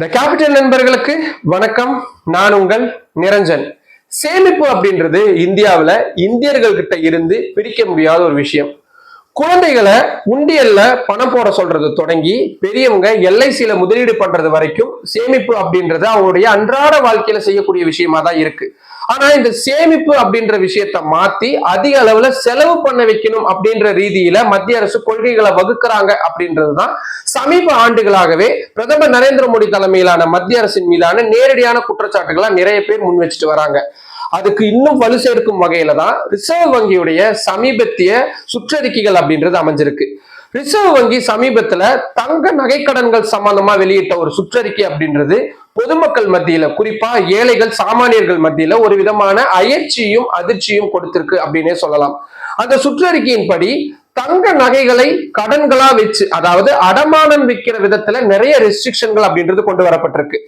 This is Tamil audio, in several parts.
த கேபிட்டல் நண்பர்களுக்கு வணக்கம். நான் உங்கள் நிரஞ்சன். சேமிப்பு அப்படின்றது இந்தியாவுல இந்தியர்கள் கிட்ட இருந்து பிரிக்க முடியாத ஒரு விஷயம். குழந்தைகளை உண்டியல்ல பணம் போட சொல்றது தொடங்கி பெரியவங்க எல்ஐசியில முதலீடு பண்றது வரைக்கும் சேமிப்பு அப்படின்றது அவங்களுடைய அன்றாட வாழ்க்கையில செய்யக்கூடிய விஷயமா தான் இருக்கு. ஆனா இந்த சேமிப்பு அப்படின்ற விஷயத்த மாத்தி அதிக அளவுல செலவு பண்ண வைக்கணும் அப்படின்ற ரீதியில மத்திய அரசு கொள்கைகளை வகுக்கிறாங்க அப்படின்றதுதான் சமீப ஆண்டுகளாகவே பிரதமர் நரேந்திர மோடி தலைமையிலான மத்திய அரசின் மீதான நேரடியான குற்றச்சாட்டுகளை நிறைய பேர் முன் வச்சுட்டு வராங்க. அதுக்கு இன்னும் வலு சேர்க்கும் வகையில தான் ரிசர்வ் வங்கியுடைய சமீபத்திய சுற்றறிக்கைகள் அப்படின்றது அமைஞ்சிருக்கு. ரிசர்வ் வங்கி சமீபத்துல தங்க நகைக்கடன்கள் சம்பந்தமா வெளியிட்ட ஒரு சுற்றறிக்கை அப்படின்றது பொதுமக்கள் மத்தியில குறிப்பா ஏழைகள் சாமானியர்கள் மத்தியில ஒரு விதமான அயற்சியும் அதிர்ச்சியும் கொடுத்திருக்கு அப்படின்னே சொல்லலாம். அந்த சுற்றறிக்கையின்படி தங்க நகைகளை கடன்களா வச்சு அதாவது அடமானம் விற்கிற விதத்துல நிறைய ரெஸ்ட்ரிக்ஷன்கள் அப்படின்றது கொண்டு வரப்பட்டிருக்கு.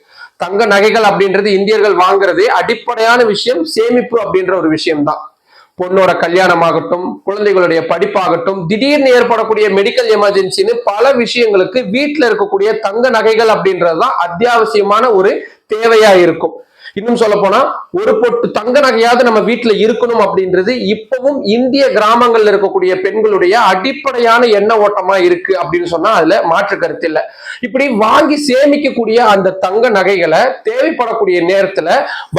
தங்க நகைகள் அப்படின்றது இந்தியர்கள் வாங்குறது அடிப்படையான விஷயம் சேமிப்பு அப்படின்ற ஒரு விஷயம்தான். பொண்ணோட கல்யாணம் ஆகட்டும் குழந்தைகளுடைய படிப்பாகட்டும் திடீர்னு ஏற்படக்கூடிய மெடிக்கல் எமர்ஜென்சின்னு பல விஷயங்களுக்கு வீட்டில் இருக்கக்கூடிய தங்க நகைகள் அப்படின்றதுதான் அத்தியாவசியமான ஒரு தேவையா இருக்கும். இன்னும் சொல்ல போனா ஒரு பொட்டு தங்க நகையாவது நம்ம வீட்டுல இருக்கணும் அப்படின்றது இப்பவும் இந்திய கிராமங்கள்ல இருக்கக்கூடிய பெண்களுடைய அடிப்படையான எண்ண ஓட்டமா இருக்கு அப்படின்னு சொன்னா அதுல மாற்று கருத்து இல்லை. இப்படி வாங்கி சேமிக்கக்கூடிய அந்த தங்க நகைகளை தேவைப்படக்கூடிய நேரத்துல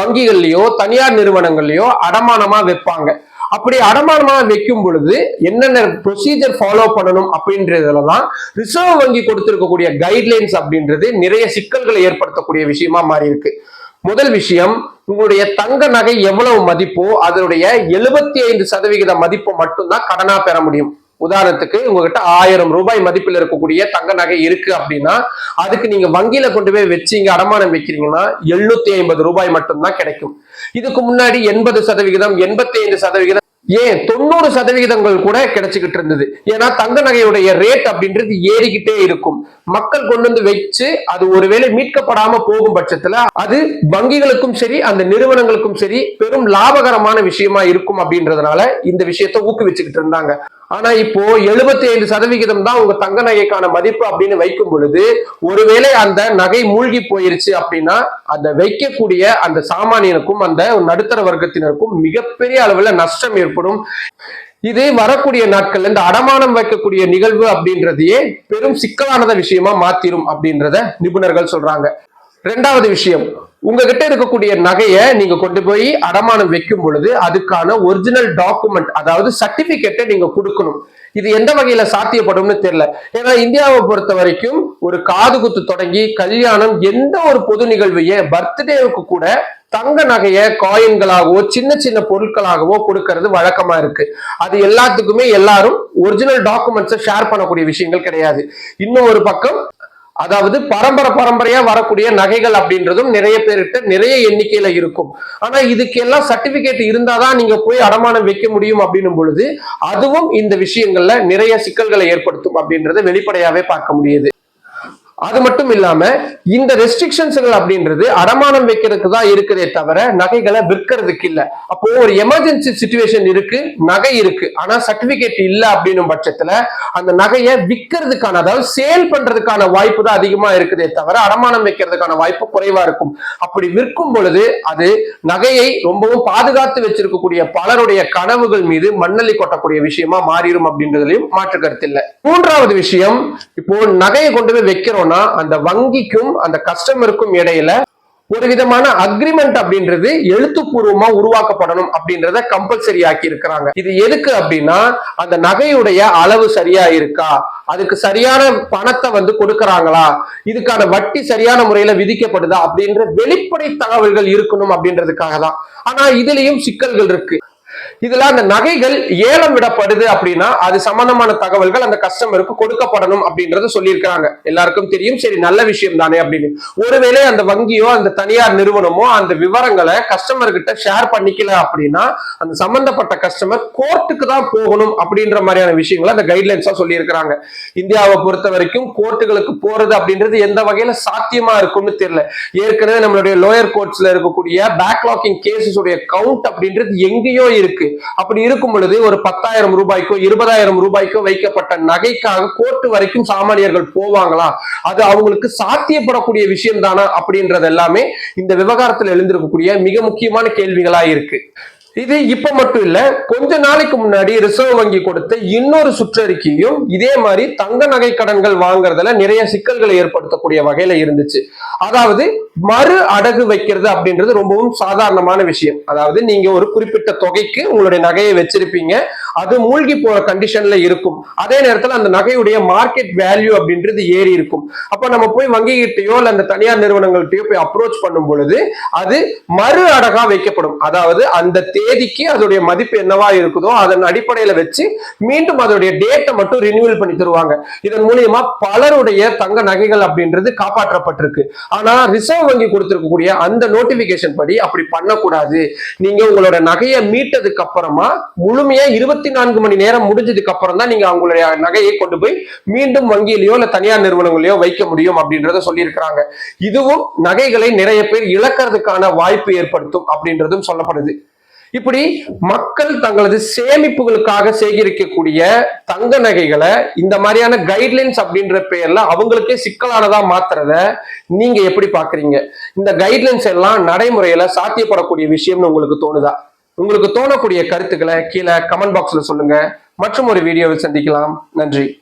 வங்கிகள்லயோ தனியார் நிறுவனங்கள்லயோ அடமானமா வைப்பாங்க. அப்படி அடமானமா வைக்கும் பொழுது என்னென்ன ப்ரொசீஜர் ஃபாலோ பண்ணணும் அப்படின்றதுல தான் ரிசர்வ் வங்கி கொடுத்திருக்கக்கூடிய கைட்லைன்ஸ் அப்படின்றது நிறைய சிக்கல்களை ஏற்படுத்தக்கூடிய விஷயமா மாறி இருக்கு முதல் விஷயம் உங்களுடைய தங்க நகை எவ்வளவு மதிப்போ அதனுடைய எழுபத்தி ஐந்து சதவிகித மதிப்பு மட்டும்தான் கடனா பெற முடியும். உதாரணத்துக்கு உங்ககிட்ட ஆயிரம் ரூபாய் மதிப்பில் இருக்கக்கூடிய தங்க நகை இருக்கு அப்படின்னா அதுக்கு நீங்க வங்கியில கொண்டு போய் வச்சீங்க அடமானம் வைக்கிறீங்கன்னா எழுநூத்தி ஐம்பது ரூபாய் மட்டும்தான் கிடைக்கும். இதுக்கு முன்னாடி எண்பது சதவிகிதம் எண்பத்தி ஐந்து சதவிகிதம் ஏன் தொண்ணூறு சதவிகிதங்கள் கூட கிடைச்சுக்கிட்டு இருந்தது. ஏன்னா தங்க நகையுடைய ரேட் அப்படின்றது ஏறிக்கிட்டே இருக்கும். மக்கள் கொண்டு வந்து வச்சு அது ஒருவேளை மீட்கப்படாம போகும் பட்சத்துல அது வங்கிகளுக்கும் சரி அந்த நிறுவனங்களுக்கும் சரி பெரும் லாபகரமான விஷயமா இருக்கும் அப்படின்றதுனால இந்த விஷயத்தை ஊக்குவிச்சுக்கிட்டு இருந்தாங்க. ஆனா இப்போ எழுபத்தி ஐந்து சதவிகிதம் தான் உங்க தங்க நகைக்கான மதிப்பு அப்படின்னு வைக்கும் பொழுது ஒருவேளை அந்த நகை மூழ்கி போயிருச்சு அப்படின்னா அந்த வைக்கக்கூடிய அந்த சாமானியனுக்கும் அந்த நடுத்தர வர்க்கத்தினருக்கும் மிகப்பெரிய அளவுல நஷ்டம் ஏற்படும். இது வரக்கூடிய நாட்கள்ல இந்த அடமானம் வைக்கக்கூடிய நிகழ்வு அப்படின்றதையே பெரும் சிக்கலானத விஷயமா மாத்திரும் அப்படின்றத நிபுணர்கள் சொல்றாங்க. ரெண்டாவது விஷயம் உங்ககிட்ட இருக்கக்கூடிய நகையை நீங்க கொண்டு போய் அடமானம் வைக்கும் பொழுது அதுக்கான ஒரிஜினல் டாக்குமெண்ட் அதாவது சர்டிபிகேட்டை நீங்க கொடுக்கணும். இது எந்த வகையில சாத்தியப்படும்னு தெரியல. ஏன்னா இந்தியாவை பொறுத்த வரைக்கும் ஒரு காது குத்து தொடங்கி கல்யாணம் எந்த ஒரு பொது நிகழ்வையே பர்த்டேவுக்கு கூட தங்க நகைய காயின்களாகவோ சின்ன சின்ன பொருட்களாகவோ கொடுக்கறது வழக்கமா இருக்கு. அது எல்லாத்துக்குமே எல்லாரும் ஒரிஜினல் டாக்குமெண்ட்ஸை ஷேர் பண்ணக்கூடிய விஷயங்கள் கிடையாது. இன்னும் ஒரு பக்கம் அதாவது பரம்பரை பரம்பரையா வரக்கூடிய நகைகள் அப்படின்றதும் நிறைய பேர்கிட்ட நிறைய எண்ணிக்கையில இருக்கும். ஆனா இதுக்கெல்லாம் சர்டிபிகேட் இருந்தாதான் நீங்க போய் அடமானம் வைக்க முடியும் அப்படின்னும் பொழுது அதுவும் இந்த விஷயங்கள்ல நிறைய சிக்கல்களை ஏற்படுத்தும் அப்படின்றத வெளிப்படையாவே பார்க்க முடியுது. அது மட்டும் இல்லாம இந்த ரெஸ்ட்ரிக்ஷன்ஸ்கள் அப்படின்றது அடமானம் வைக்கிறதுக்கு தான் இருக்குதே தவிர நகைகளை விற்கிறதுக்கு இல்ல. அப்போ ஒரு எமர்ஜென்சி சுச்சுவேஷன் இருக்கு நகை இருக்கு. ஆனா சர்டிபிகேட் இல்ல அப்படின்னும் பட்சத்துல அந்த நகையை விற்கிறதுக்கான அதாவது சேல் பண்றதுக்கான வாய்ப்பு தான் அதிகமா இருக்குதே தவிர அடமானம் வைக்கிறதுக்கான வாய்ப்பு குறைவா இருக்கும். அப்படி விற்கும் பொழுது அது நகையை ரொம்பவும் பாதுகாத்து வச்சிருக்கக்கூடிய பலருடைய கனவுகள் மீது மண்ணலி கொட்டக்கூடிய விஷயமா மாறிடும் அப்படின்றதுலயும் மாற்று கருத்து இல்லை. மூன்றாவது விஷயம் இப்போ நகையை கொண்டு போய் வைக்கிறோம் அந்த வங்கிக்கும் அந்த கஸ்டமருக்கும் இடையில ஒரு விதமான அக்ரிமெண்ட் அப்படின்றது எழுத்துப்பூர்வமா உருவாக்கப்படணும் அப்படின்றத கம்பல்சரி ஆக்கி இருக்கிறாங்க. இது எதுக்கு அப்படின்னா அந்த நகையுடைய அளவு சரியா இருக்கா? அதுக்கு சரியான பணத்தை வந்து கொடுக்கறாங்களா? இதுக்கான வட்டி சரியான முறையில விதிக்கப்படுதா? அப்படின்ற வெளிப்படை தகவல்கள் இருக்கணும் அப்படின்றதுக்காக தான் ஆனா இதுலயும் சிக்கல்கள் இருக்கு. இதுல அந்த நகைகள் ஏலம் விடப்படுது அப்படின்னா அது சம்பந்தமான தகவல்கள் அந்த கஸ்டமருக்கு கொடுக்கப்படணும் அப்படின்றத சொல்லியிருக்காங்க எல்லாருக்கும் தெரியும். சரி நல்ல விஷயம் தானே அப்படின்னு. ஒருவேளை அந்த வங்கியோ அந்த தனியார் நிறுவனமோ அந்த விவரங்களை கஸ்டமர்கிட்ட ஷேர் பண்ணிக்கல அப்படின்னா அந்த சம்பந்தப்பட்ட கஸ்டமர் கோர்ட்டுக்கு தான் போகணும் அப்படின்ற மாதிரியான விஷயங்களை அந்த கைட்லைன்ஸா சொல்லியிருக்கிறாங்க. இந்தியாவை பொறுத்த வரைக்கும் கோர்ட்டுகளுக்கு போறது அப்படின்றது எந்த வகையில சாத்தியமா இருக்கும்னு தெரியல. ஏற்கனவே நம்மளுடைய லோயர் கோர்ட்ஸ்ல இருக்கக்கூடிய பேக்லாக்கிங் கேசஸ் உடைய கவுண்ட் அப்படின்றது எங்கேயோ இருக்கு. அப்படி இருக்கும் பொழுது ஒரு பத்தாயிரம் ரூபாய்க்கோ இருபதாயிரம் ரூபாய்க்கோ வைக்கப்பட்ட நகைக்காக கோர்ட்டு வரைக்கும் சாமானியர்கள் போவாங்களா? அது அவங்களுக்கு சாத்தியப்படக்கூடிய விஷயம் தானா அப்படின்றது எல்லாமே இந்த விவகாரத்தில் எழுந்திருக்கக்கூடிய மிக முக்கியமான கேள்விகளா இருக்கு. இது இப்ப மட்டும் இல்ல கொஞ்ச நாளைக்கு முன்னாடி ரிசர்வ் வங்கி கொடுத்த இன்னொரு சுற்றறிக்கையும் இதே மாதிரி தங்க நகை கடன்கள் வாங்குறதுல நிறைய சிக்கல்களை ஏற்படுத்தக்கூடிய வகையில இருந்துச்சு. அதாவது மறு அடகு வைக்கிறது அப்படின்றது ரொம்பவும் சாதாரணமான விஷயம். அதாவது நீங்க ஒரு குறிப்பிட்ட தொகைக்கு உங்களுடைய நகையை வச்சிருப்பீங்க. அது மூழ்கி போற கண்டிஷன்ல இருக்கும். அதே நேரத்துல அந்த நகையுடைய மார்க்கெட் வேல்யூ அப்படின்றது ஏறி இருக்கும். அப்ப நம்ம போய் வங்கிகிட்டயோ இல்ல அந்த தனியார் நிறுவனங்கள்ட்டயோ போய் அப்ரோச் பண்ணும் பொழுது அது மறு அடகா வைக்கப்படும். அதாவது அந்த தேதிக்கு அதோடைய மதிப்பு என்னவா இருக்குதோ அதன் அடிப்படையில வச்சு மீண்டும் அதோடைய டேட்டை மட்டும் ரினியூவல் பண்ணி தருவாங்க. இதன் மூலியமா பலருடைய தங்க நகைகள் அப்படின்றது காப்பாற்றப்பட்டிருக்கு. ஆனா ரிசர்வ் வங்கி கொடுத்திருக்கக்கூடிய அந்த நோட்டிபிகேஷன் படி அப்படி பண்ணக்கூடாது. நீங்க உங்களோட நகையை மீட்டதுக்கு அப்புறமா முழுமையா இருபத்தி நான்கு மணி நேரம் முடிஞ்சதுக்கு அப்புறம் தான் நீங்க அவங்களுடைய நகையை கொண்டு போய் மீண்டும் வங்கியிலயோ இல்ல தனியார் நிறுவனங்களையோ வைக்க முடியும் அப்படின்றத சொல்லியிருக்கிறாங்க. இதுவும் நகைகளை நிறைய பேர் இழக்கிறதுக்கான வாய்ப்பு ஏற்படுத்தும் அப்படின்றதும் சொல்லப்படுது. இப்படி மக்கள் தங்களது சேமிப்புகளுக்காக சேகரிக்கக்கூடிய தங்க நகைகளை இந்த மாதிரியான கைட்லைன்ஸ் அப்படின்ற பெயர்ல அவங்களுக்கே சிக்கலானதா மாத்துறத நீங்க எப்படி பாக்குறீங்க? இந்த கைட்லைன்ஸ் எல்லாம் நடைமுறையில சாத்தியப்படக்கூடிய விஷயம்னு உங்களுக்கு தோணுதா? உங்களுக்கு தோணக்கூடிய கருத்துக்களை கீழே கமெண்ட் பாக்ஸ்ல சொல்லுங்க. மற்றும் ஒரு வீடியோவில் சந்திக்கலாம். நன்றி.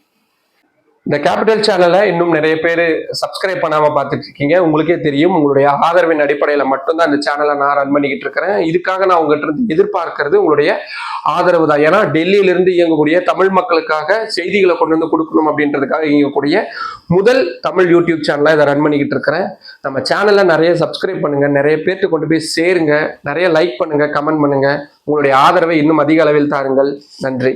இந்த கேபிட்டல் சேனலை இன்னும் நிறைய பேர் சப்ஸ்கிரைப் பண்ணாமல் பார்த்துட்டு இருக்கீங்க உங்களுக்கே தெரியும். உங்களுடைய ஆதரவின் அடிப்படையில் மட்டும்தான் இந்த சேனலை நான் ரன் பண்ணிக்கிட்டு இருக்கிறேன். இதுக்காக நான் உங்கள்கிட்ட இருந்து எதிர்பார்க்கறது உங்களுடைய ஆதரவு தான். ஏன்னா டெல்லியிலிருந்து இயங்கக்கூடிய தமிழ் மக்களுக்காக செய்திகளை கொண்டு வந்து கொடுக்கணும் அப்படின்றதுக்காக இயங்கக்கூடிய முதல் தமிழ் யூடியூப் சேனலை இதை ரன் பண்ணிக்கிட்டு இருக்கிறேன். நம்ம சேனலை நிறைய சப்ஸ்கிரைப் பண்ணுங்க. நிறைய பேர்த்து கொண்டு போய் சேருங்க. நிறைய லைக் பண்ணுங்க கமெண்ட் பண்ணுங்க. உங்களுடைய ஆதரவை இன்னும் அதிக அளவில் தாருங்கள். நன்றி.